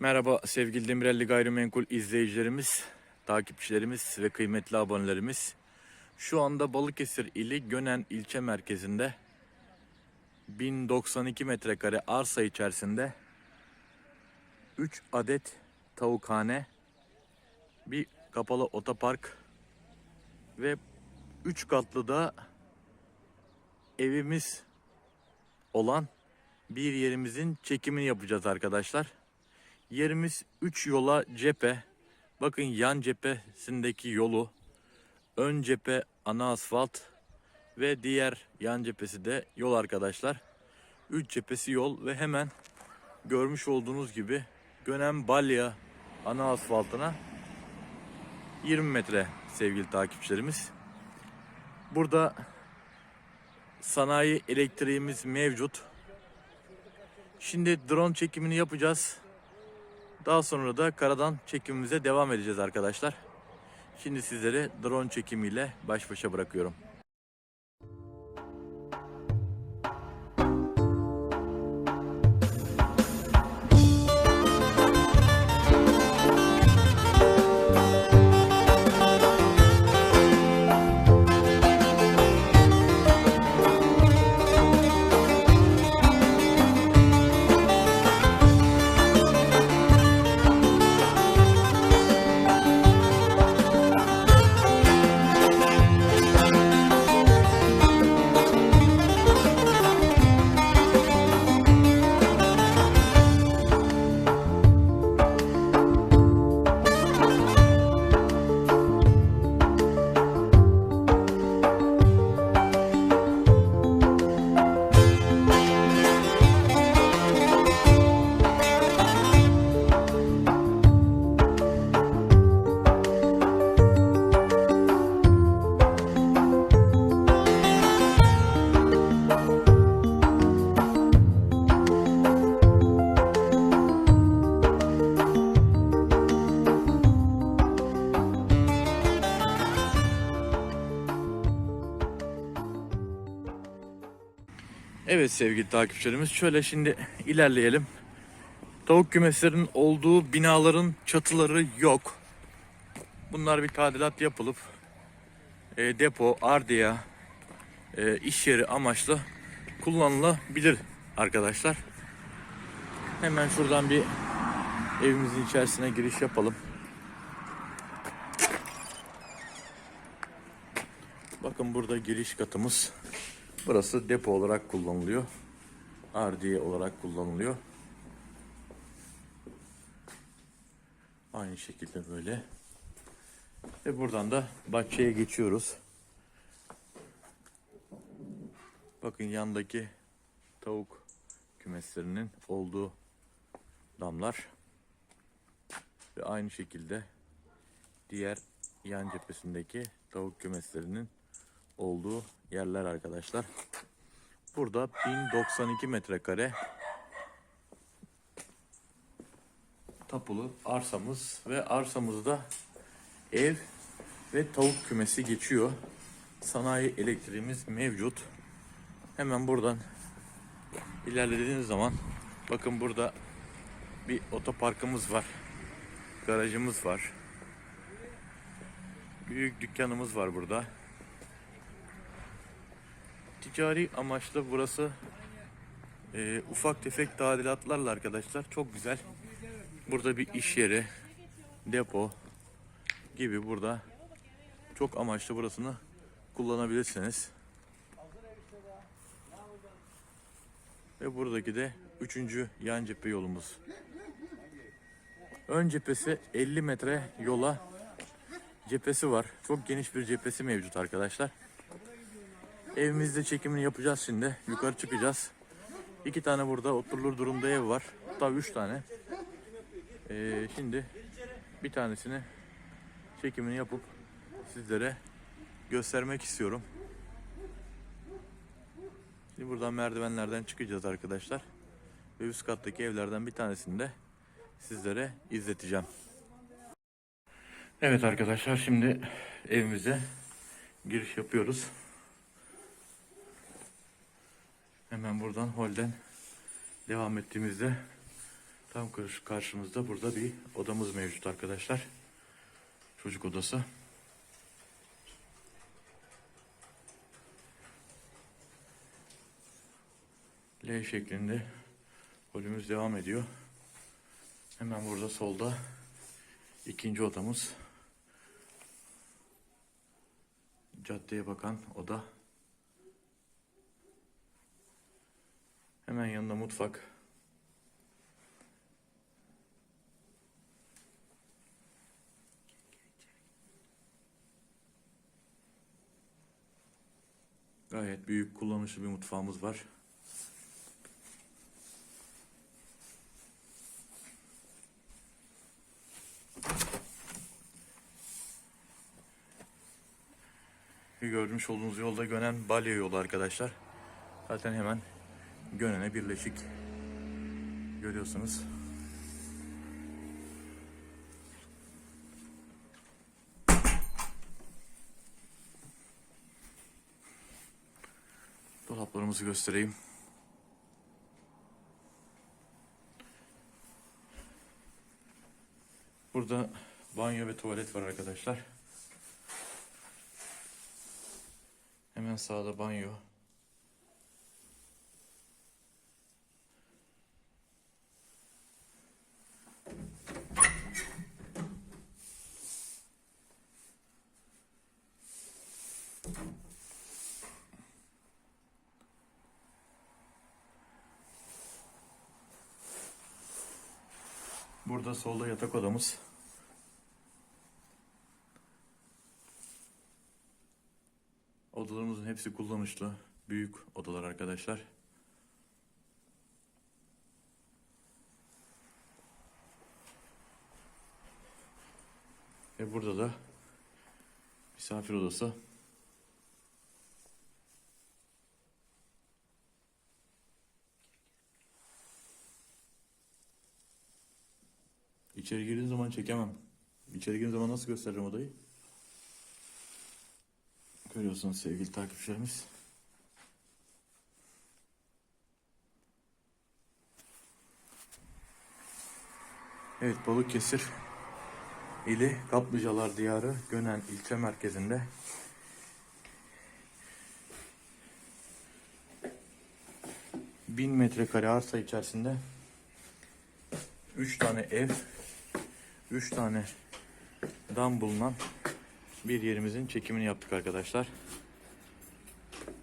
Merhaba sevgili Demirelli Gayrimenkul izleyicilerimiz, takipçilerimiz ve kıymetli abonelerimiz. Şu anda Balıkesir ili Gönen ilçe merkezinde 1092 metrekare arsa içerisinde 3 adet tavukhane, bir kapalı otopark ve 3 katlı da evimiz olan bir yerimizin çekimini yapacağız arkadaşlar. Yerimiz 3 yola cephe. Bakın yan cephesindeki yolu, ön cephe ana asfalt ve diğer yan cephesi de yol arkadaşlar. 3 cephesi yol ve hemen görmüş olduğunuz gibi Gönen Balya ana asfaltına 20 metre sevgili takipçilerimiz. Burada sanayi elektriğimiz mevcut. Şimdi drone çekimini yapacağız. Daha sonra da karadan çekimimize devam edeceğiz arkadaşlar. Şimdi sizleri drone çekimiyle baş başa bırakıyorum. Evet sevgili takipçilerimiz şöyle şimdi ilerleyelim. Tavuk kümeslerinin olduğu binaların çatıları yok. Bunlar bir tadilat yapılıp e, depo, ardiya, e, iş yeri amaçlı kullanılabilir arkadaşlar. Hemen şuradan bir evimizin içerisine giriş yapalım. Bakın burada giriş katımız. Burası depo olarak kullanılıyor. Ardiye olarak kullanılıyor. Aynı şekilde böyle. Ve buradan da bahçeye geçiyoruz. Bakın yandaki tavuk kümeslerinin olduğu damlar. Ve aynı şekilde diğer yan cephesindeki tavuk kümeslerinin olduğu yerler arkadaşlar. Burada 1092 metrekare tapulu arsamız ve arsamızda ev ve tavuk kümesi geçiyor. Sanayi elektriğimiz mevcut. Hemen buradan ilerlediğiniz zaman bakın burada bir otoparkımız var. Garajımız var. Büyük dükkanımız var burada. Ticari amaçlı burası e, ufak tefek tadilatlarla arkadaşlar çok güzel. Burada bir iş yeri, depo gibi burada çok amaçlı burasını kullanabilirsiniz. Ve buradaki de üçüncü yan cephe yolumuz. Ön cephesi 50 metre yola cephesi var. Çok geniş bir cephesi mevcut arkadaşlar. Evimizde çekimini yapacağız şimdi. Yukarı çıkacağız. İki tane burada oturulur durumda ev var. Hatta üç tane. Ee, şimdi bir tanesini çekimini yapıp sizlere göstermek istiyorum. Şimdi buradan merdivenlerden çıkacağız arkadaşlar. Ve üst kattaki evlerden bir tanesini de sizlere izleteceğim. Evet arkadaşlar şimdi evimize giriş yapıyoruz. Hemen buradan holden devam ettiğimizde Tam karşı- karşımızda burada bir odamız mevcut arkadaşlar. Çocuk odası. L şeklinde holümüz devam ediyor. Hemen burada solda ikinci odamız. Caddeye bakan oda. Hemen yanında mutfak. Gayet büyük kullanışlı bir mutfağımız var. Görmüş olduğunuz yolda Gönen Balya yolu arkadaşlar. Zaten hemen Gönen'e birleşik. Görüyorsunuz. Dolaplarımızı göstereyim. Burada banyo ve tuvalet var arkadaşlar. Hemen sağda banyo. Burada solda yatak odamız. Odalarımızın hepsi kullanışlı. Büyük odalar arkadaşlar. Ve burada da misafir odası. İçeri girdiğim zaman çekemem. İçeri girdiğim zaman nasıl gösteririm odayı? Görüyorsunuz sevgili takipçilerimiz. Evet Balıkesir ili Kaplıcalar Diyarı Gönen ilçe merkezinde bin metrekare arsa içerisinde 3 tane ev 3 tane dam bulunan bir yerimizin çekimini yaptık arkadaşlar.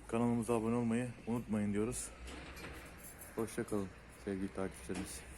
Kanalımıza abone olmayı unutmayın diyoruz. Hoşça kalın sevgili takipçilerimiz.